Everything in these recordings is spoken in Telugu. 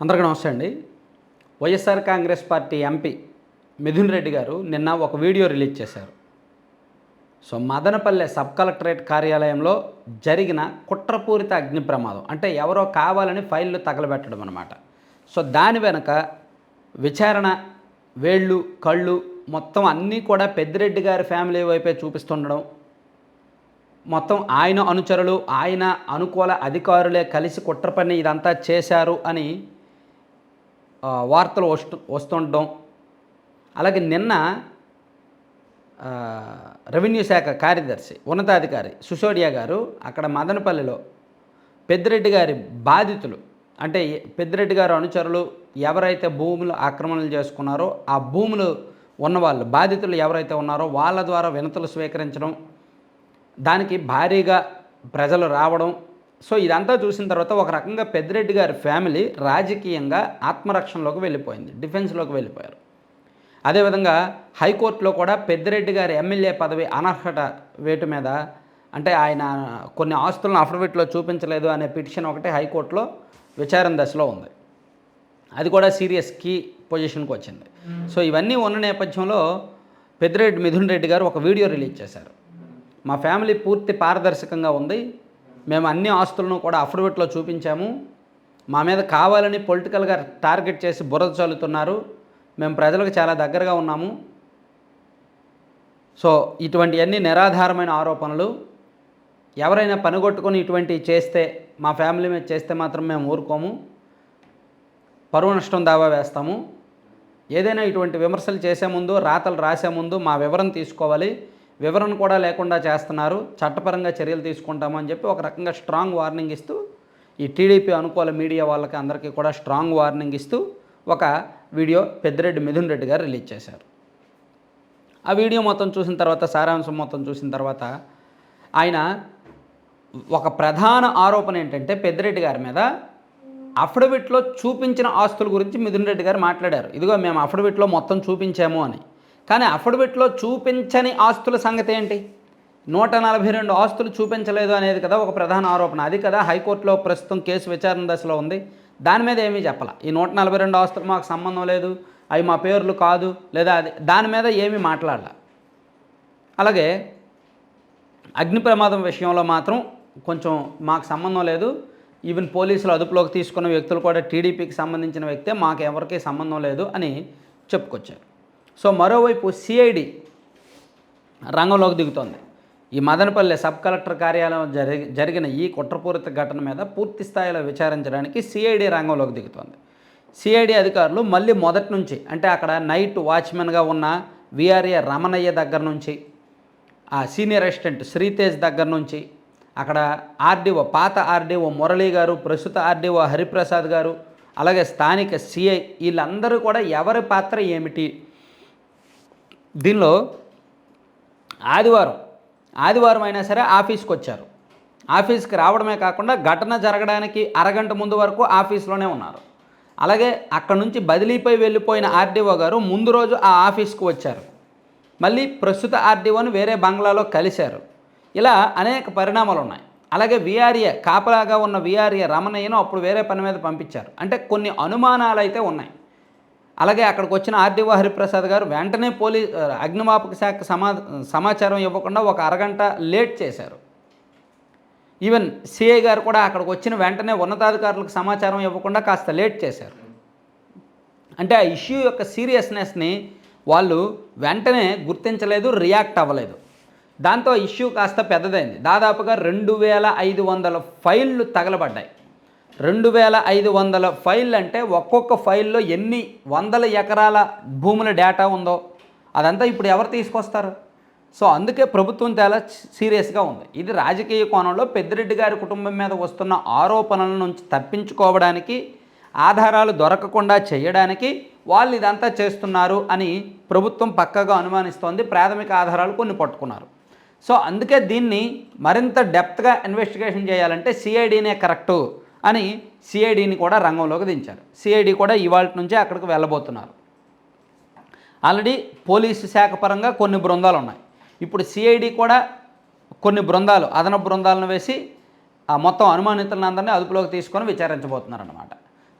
అందరికీ నమస్తే అండి. YSR Congress party MP Mithun Reddy గారు నిన్న ఒక వీడియో రిలీజ్ చేశారు. సో మదనపల్లె సబ్ కలెక్టరేట్ కార్యాలయంలో జరిగిన కుట్రపూరిత అగ్ని ప్రమాదం అంటే ఎవరో కావాలని ఫైళ్ళు తగలబెట్టడం అనమాట సో దాని వెనక విచారణ వేళ్ళు కళ్ళు మొత్తం అన్నీ కూడా పెద్దిరెడ్డి గారి ఫ్యామిలీ వైపే చూపిస్తుండడం మొత్తం ఆయన అనుచరులు ఆయన అనుకూల అధికారులే కలిసి కుట్ర పని ఇదంతా చేశారు అని వార్తలు వస్తు వస్తుండడం అలాగే నిన్న రెవెన్యూ శాఖ కార్యదర్శి ఉన్నతాధికారి సుశోడియా గారు అక్కడ మదనపల్లిలో పెద్దిరెడ్డి గారి బాధితులు అంటే పెద్దిరెడ్డి గారు అనుచరులు ఎవరైతే భూములు ఆక్రమణలు చేసుకున్నారో ఆ భూములు ఉన్నవాళ్ళు బాధితులు ఎవరైతే ఉన్నారో వాళ్ళ ద్వారా వినతులు స్వీకరించడం దానికి భారీగా ప్రజలు రావడం సో ఇదంతా చూసిన తర్వాత ఒక రకంగా పెద్దిరెడ్డి గారి ఫ్యామిలీ రాజకీయంగా ఆత్మరక్షణలోకి వెళ్ళిపోయింది డిఫెన్స్లోకి వెళ్ళిపోయారు. అదేవిధంగా హైకోర్టులో కూడా పెద్దిరెడ్డి గారి ఎమ్మెల్యే పదవి అనర్హత వేటు మీద అంటే ఆయన కొన్ని ఆస్తులను అఫిడవిట్లో చూపించలేదు అనే పిటిషన్ ఒకటి హైకోర్టులో విచారణ దశలో ఉంది. అది కూడా సీరియస్ కీ పొజిషన్కి వచ్చింది సో ఇవన్నీ ఉన్న నేపథ్యంలో పెద్దిరెడ్డి మిథున్ రెడ్డి గారు ఒక వీడియో రిలీజ్ చేశారు. మా ఫ్యామిలీ పూర్తి పారదర్శకంగా ఉంది. మేము అన్ని ఆస్తులను కూడా అఫిడవిట్లో చూపించాము. మా మీద కావాలని పొలిటికల్గా టార్గెట్ చేసి బురద చల్లుతున్నారు. మేము ప్రజలకు చాలా దగ్గరగా ఉన్నాము. సో ఇటువంటివన్నీ నిరాధారమైన ఆరోపణలు. ఎవరైనా పనిగొట్టుకొని ఇటువంటివి చేస్తే మా ఫ్యామిలీ మీద చేస్తే మాత్రం మేము ఊరుకోము. పరువు నష్టం దావా వేస్తాము. ఏదైనా ఇటువంటి విమర్శలు చేసే ముందు రాతలు రాసే ముందు మా వివరణ తీసుకోవాలి. వివరణ కూడా లేకుండా చేస్తున్నారు. చట్టపరంగా చర్యలు తీసుకుంటామని చెప్పి ఒక రకంగా స్ట్రాంగ్ వార్నింగ్ ఇస్తూ ఈ టీడీపీ అనుకూల మీడియా వాళ్ళకి అందరికీ కూడా స్ట్రాంగ్ వార్నింగ్ ఇస్తూ ఒక వీడియో పెద్దిరెడ్డి మిథున్ రెడ్డి గారు రిలీజ్ చేశారు. ఆ వీడియో మొత్తం చూసిన తర్వాత సారాంశం మొత్తం చూసిన తర్వాత ఆయన ఒక ప్రధాన ఆరోపణ ఏంటంటే పెద్దిరెడ్డి గారి మీద అఫిడవిట్లో చూపించిన ఆస్తుల గురించి మిథున్ రెడ్డి గారు మాట్లాడారు. ఇదిగో మేము అఫిడవిట్లో మొత్తం చూపించాము అని. కానీ అఫిడవిట్లో చూపించని ఆస్తుల సంగతి ఏంటి? నూట నలభై రెండు ఆస్తులు చూపించలేదు అనేది కదా ఒక ప్రధాన ఆరోపణ. అది కదా హైకోర్టులో ప్రస్తుతం కేసు విచారణ దశలో ఉంది. దాని మీద ఏమీ చెప్పాల? ఈ నూట నలభై రెండు ఆస్తులు మాకు సంబంధం లేదు. అవి మా పేర్లు కాదు. లేదా అది దాని మీద ఏమీ మాట్లాడాల? అలాగే అగ్ని ప్రమాదం విషయంలో మాత్రం కొంచెం మాకు సంబంధం లేదు. ఈవెన్ పోలీసులు అదుపులోకి తీసుకున్న వ్యక్తులు కూడా టీడీపీకి సంబంధించిన వ్యక్తే మాకు ఎవరికీ సంబంధం లేదు అని చెప్పుకొచ్చారు. సో మరోవైపు సిఐడి రంగంలోకి దిగుతోంది. ఈ మదనపల్లె సబ్ కలెక్టర్ కార్యాలయం జరిగి జరిగిన ఈ కుట్రపూరిత ఘటన మీద పూర్తి స్థాయిలో విచారించడానికి సిఐడి రంగంలోకి దిగుతోంది. సిఐడి అధికారులు మళ్ళీ మొదటి నుంచి అంటే అక్కడ నైట్ వాచ్మెన్గా ఉన్న విఆర్ఏ రమణయ్య దగ్గర నుంచి ఆ సీనియర్ అసిస్టెంట్ శ్రీతేజ్ దగ్గర నుంచి అక్కడ ఆర్డీఓ పాత ఆర్డీఓ మురళీ గారు ప్రస్తుత ఆర్డీఓ హరిప్రసాద్ గారు అలాగే స్థానిక సిఐ వీళ్ళందరూ కూడా ఎవరి పాత్ర ఏమిటి దీనిలో ఆదివారం ఆదివారం అయినా సరే ఆఫీస్కి వచ్చారు. ఆఫీస్కి రావడమే కాకుండా ఘటన జరగడానికి అరగంట ముందు వరకు ఆఫీస్లోనే ఉన్నారు. అలాగే అక్కడ నుంచి బదిలీపై వెళ్ళిపోయిన ఆర్డీఓ గారు ముందు రోజు ఆ ఆఫీస్కి వచ్చారు. మళ్ళీ ప్రస్తుత ఆర్డీఓను వేరే బంగ్లాలో కలిశారు. ఇలా అనేక పరిణామాలు ఉన్నాయి. అలాగే విఆర్ఏ కాపలాగా ఉన్న విఆర్ఏ రమణయ్యను అప్పుడు వేరే పని మీద పంపించారు. అంటే కొన్ని అనుమానాలు అయితే ఉన్నాయి. అలాగే అక్కడికి వచ్చిన ఆర్డీఓ హరిప్రసాద్ గారు వెంటనే పోలీ అగ్నిమాపక శాఖ సమా సమాచారం ఇవ్వకుండా ఒక అరగంట లేట్ చేశారు. ఈవెన్ సిఐ గారు కూడా అక్కడికి వచ్చిన వెంటనే ఉన్నతాధికారులకు సమాచారం ఇవ్వకుండా కాస్త లేట్ చేశారు. అంటే ఆ ఇష్యూ యొక్క సీరియస్నెస్ని వాళ్ళు వెంటనే గుర్తించలేదు రియాక్ట్ అవ్వలేదు. దాంతో ఇష్యూ కాస్త పెద్దదైంది. దాదాపుగా రెండు వేల ఐదు వందల ఫైళ్ళు తగలబడ్డాయి. రెండు వేల ఐదు వందల ఫైల్ అంటే ఒక్కొక్క ఫైల్లో ఎన్ని వందల ఎకరాల భూముల డేటా ఉందో అదంతా ఇప్పుడు ఎవరు తీసుకొస్తారు? సో అందుకే ప్రభుత్వం చాలా సీరియస్గా ఉంది. ఇది రాజకీయ కోణంలో పెద్దిరెడ్డి గారి కుటుంబం మీద వస్తున్న ఆరోపణల నుంచి తప్పించుకోవడానికి ఆధారాలు దొరకకుండా చేయడానికి వాళ్ళు ఇదంతా చేస్తున్నారు అని ప్రభుత్వం పక్కగా అనుమానిస్తోంది. ప్రాథమిక ఆధారాలు కొన్ని పట్టుకున్నారు. సో అందుకే దీన్ని మరింత డెప్త్గా ఇన్వెస్టిగేషన్ చేయాలంటే సిఐడినే కరెక్టు అని సిఐడిని కూడా రంగంలోకి దించారు. సిఐడి కూడా ఇవాళ నుంచే అక్కడికి వెళ్ళబోతున్నారు. ఆల్రెడీ పోలీసు శాఖ పరంగా కొన్ని బృందాలు ఉన్నాయి. ఇప్పుడు సిఐడి కూడా కొన్ని బృందాలు అదనపు బృందాలను వేసి ఆ మొత్తం అనుమానితులందరినీ అదుపులోకి తీసుకొని విచారించబోతున్నారన్నమాట.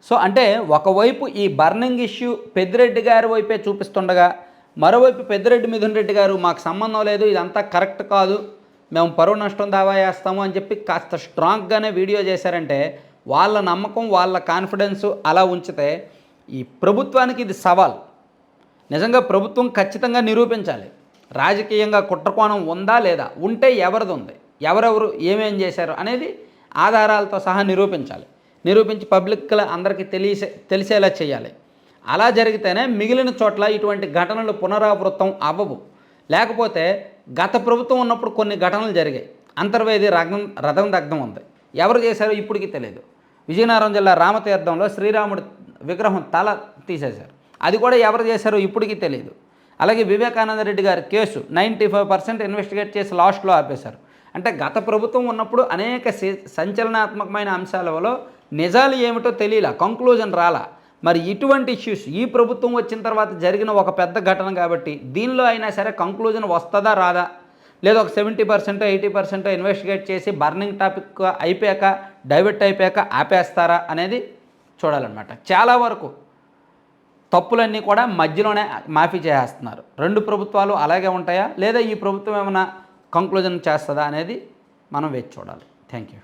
సో అంటే ఒకవైపు ఈ బర్నింగ్ ఇష్యూ పెద్దిరెడ్డి గారి వైపే చూపిస్తుండగా మరోవైపు పెద్దిరెడ్డి మిథున్ రెడ్డి గారు మాకు సంబంధం లేదు ఇదంతా కరెక్ట్ కాదు మేము పరువు నష్టం దావా చేస్తాము అని చెప్పి కాస్త స్ట్రాంగ్గానే వీడియో చేశారంటే వాళ్ళ నమ్మకం వాళ్ళ కాన్ఫిడెన్స్ అలా ఉంచితే ఈ ప్రభుత్వానికి ఇది సవాల్. నిజంగా ప్రభుత్వం ఖచ్చితంగా నిరూపించాలి. రాజకీయంగా కుట్రకోణం ఉందా లేదా? ఉంటే ఎవరిది ఉంది ఎవరెవరు? ఏమేం చేశారు? అనేది ఆధారాలతో సహా నిరూపించాలి. నిరూపించి పబ్లిక్లో అందరికీ తెలిసే తెలిసేలా చేయాలి. అలా జరిగితేనే మిగిలిన చోట్ల ఇటువంటి ఘటనలు పునరావృతం అవ్వవు. లేకపోతే గత ప్రభుత్వం ఉన్నప్పుడు కొన్ని ఘటనలు జరిగాయి. అంతర్వేది రథం రథం దగ్ధం ఉంది. ఎవరు చేశారో ఇప్పటికీ తెలియదు విజయనగరం జిల్లా రామతీర్థంలో శ్రీరాముడు విగ్రహం తల తీసేశారు. అది కూడా ఎవరు చేశారో ఇప్పటికీ తెలియదు అలాగే వివేకానంద రెడ్డి గారి case ninety five percent investigate చేసి లాస్ట్లో ఆపేశారు. అంటే గత ప్రభుత్వం ఉన్నప్పుడు అనేక సంచలనాత్మకమైన అంశాలలో నిజాలు ఏమిటో తెలియలా కంక్లూజన్ రాలా. మరి ఇటువంటి ఇష్యూస్ ఈ ప్రభుత్వం వచ్చిన తర్వాత జరిగిన ఒక పెద్ద ఘటన కాబట్టి దీనిలో అయినా సరే కంక్లూజన్ వస్తుందా రాదా? లేదా ఒక seventy percent eighty percent investigate చేసి బర్నింగ్ టాపిక్ అయిపోయాక డైవర్ట్ అయిపోయాక ఆపేస్తారా అనేది చూడాలన్నమాట. చాలా వరకు తప్పులన్నీ కూడా మధ్యలోనే మాఫీ చేసేస్తున్నారు. రెండు ప్రభుత్వాలు అలాగే ఉంటాయా? లేదా ఈ ప్రభుత్వం ఏమైనా కంక్లూజన్ చేస్తుందా అనేది మనం వేచి చూడాలి. Thank you